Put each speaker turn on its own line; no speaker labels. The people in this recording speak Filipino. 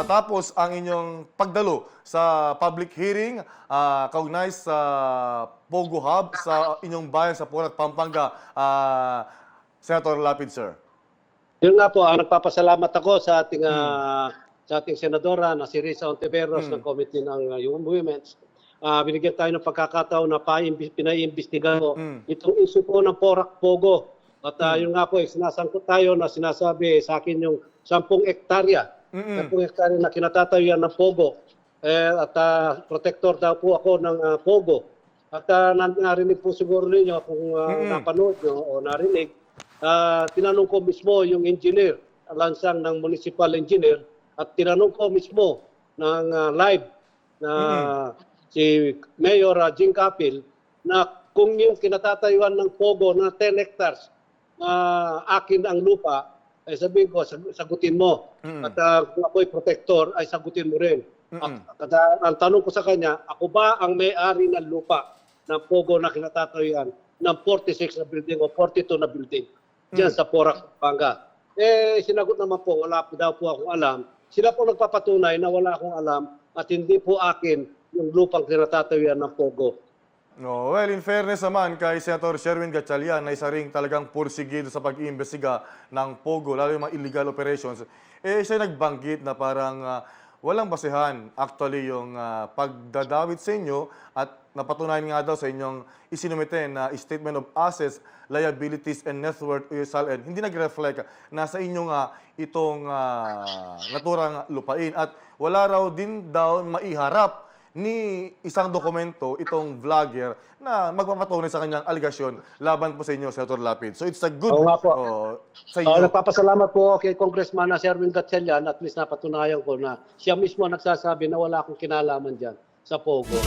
matapos ang inyong pagdalo sa public hearing ah, kaugnay sa Pogo Hub sa inyong bayan sa Purat, Pampanga, ah, Senator Lapid, sir.
Yun nga po, ang nagpapasalamat ako sa ating ah, sa ating senadora na si Risa Ontiveros ng Committee ng uh, Human Women's. Ah, binigyan tayo ng pagkakataon na pinaiimbestigahan ko itong issue po ng Porak Pogo. At ah, yun nga po, eh, sinasangkot tayo na sinasabi sa akin yung 10 hektarya. 10 hektarya na kinatatayuan ng Pogo. Eh, at ah, protector daw po ako ng ah, Pogo. At nan- narinig po siguro ninyo kung ah, napanood nyo o narinig, Ah, tinanong ko mismo yung engineer, lansang ng municipal engineer, at tinanong ko mismo ng ah, live na si Mayor uh, Jing Capil na kung yung kinatatayuan ng Pogo na 10 hectares na akin ang lupa, ay sabihin ko, sag- sagutin mo. At ah, kung ako'y protector, ay sagutin mo rin. At, at ah, ang tanong ko sa kanya, ako ba ang may-ari ng lupa ng Pogo na kinatatayuan ng 46 na building o 42 na building diyan sa Porac, Pampanga. Eh, sinagot naman po, wala po daw po akong alam. Sila po nagpapatunay na wala akong alam at hindi po akin yung lupang kinatatayuan ng Pogo.
No, well, in fairness naman kay Senator Sherwin Gatchalian na isa ring talagang pursigido sa pag-iimbestiga ng POGO, lalo yung mga illegal operations, eh siya nagbanggit na parang ah, walang basehan actually yung ah, pagdadawit sa inyo at napatunayan nga daw sa inyong isinumite na Statement of Assets, Liabilities and Net Worth o SLN, hindi nag-reflect na sa inyo nga itong ah, naturang lupain. At wala raw din daw maiharap ni isang dokumento itong vlogger na magpapatunay sa kanyang aligasyon laban po sa inyo, Senator Lapid. So it's a good
Oo nga po.
oh, sa
Uh,
inyo.
nagpapasalamat po kay Congressman na Sherwin Gatchalian at least napatunayan ko na siya mismo nagsasabi na wala akong kinalaman dyan sa Pogo.